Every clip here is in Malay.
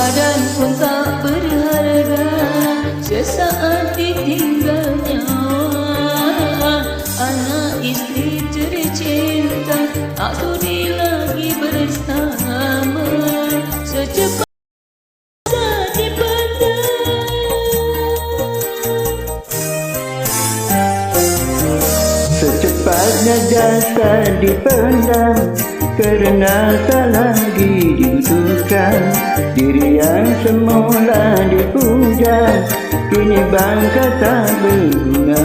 badan pun tak berharga. Sesaat ditinggalnya Anak istri ceri cinta Tak sudi lagi bersama. Secepat Secepatnya jasad dipendam Kerana tak lagi dibutuhkan. Diri yang semula dipuja Kini bangka tak berguna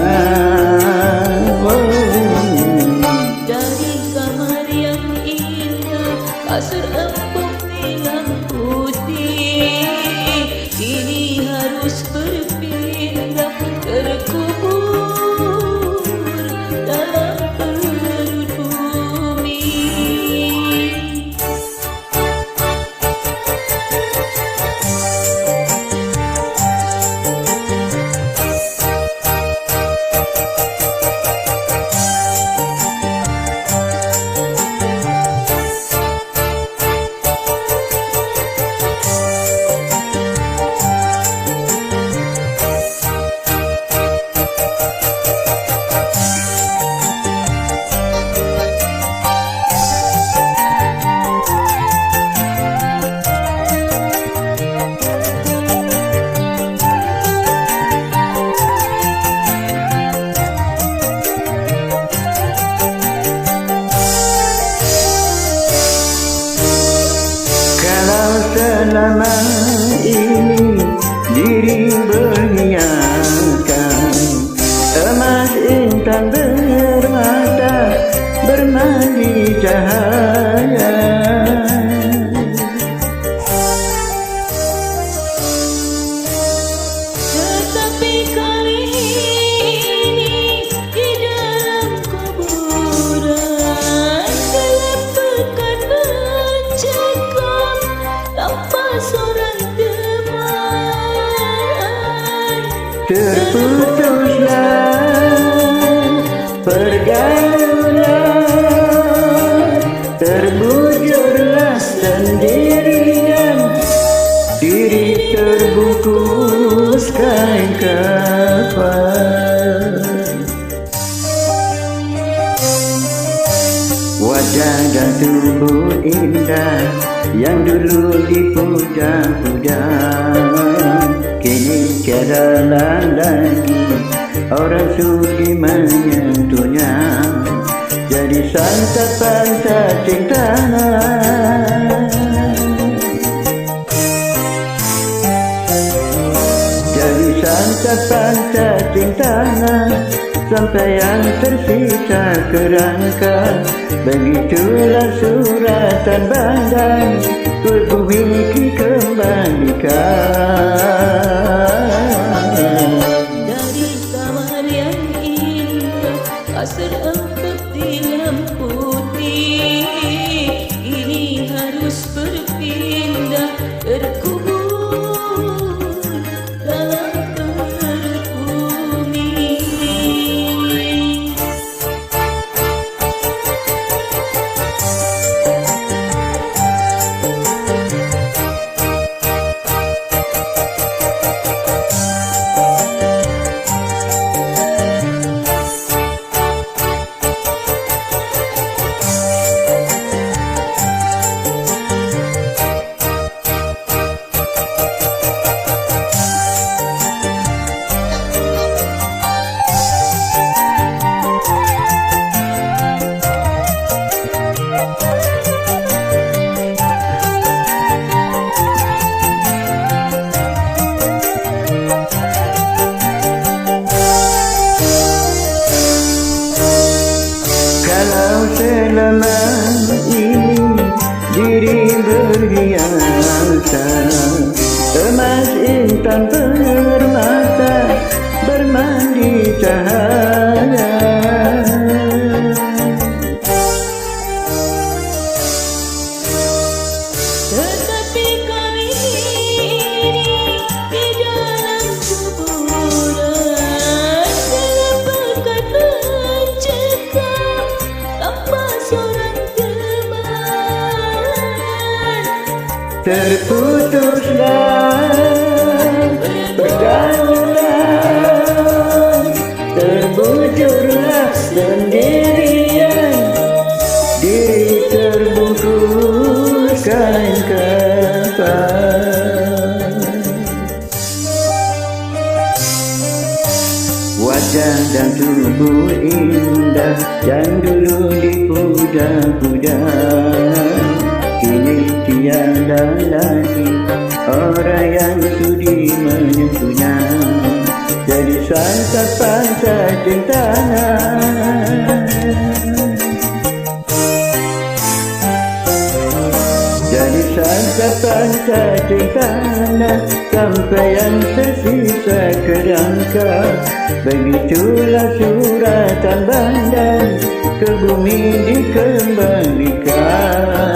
selama ini diri Terputuslah pergaulan Terbujurlah sendirian Diri terbungkus kain kafan Wajah dan tubuh indah Yang dulu dipuja-puja tiada lagi Orang sudi menyentuhnya Jadi santapan cacing tanah Jadi santapan cacing tanah Sampai yang tersisa kerangka. Begitulah suratan badan Ku bumi kembalikan berkurang selama ini diri berhiasa Emas intan bermata bermandi cahaya Terputuslah. Berdaulah Terbujurlah Sendirian Diri terbungkus Kain kapal Wajah dan tubuh indah Yang dulu dipudah-pudah lagi Orang yang sudi menyentuhnya Jadi santapan cinta Jadi santapan cinta Sampai yang tersisa kerangka Begitulah suratan bandan Ke bumi dikembalikan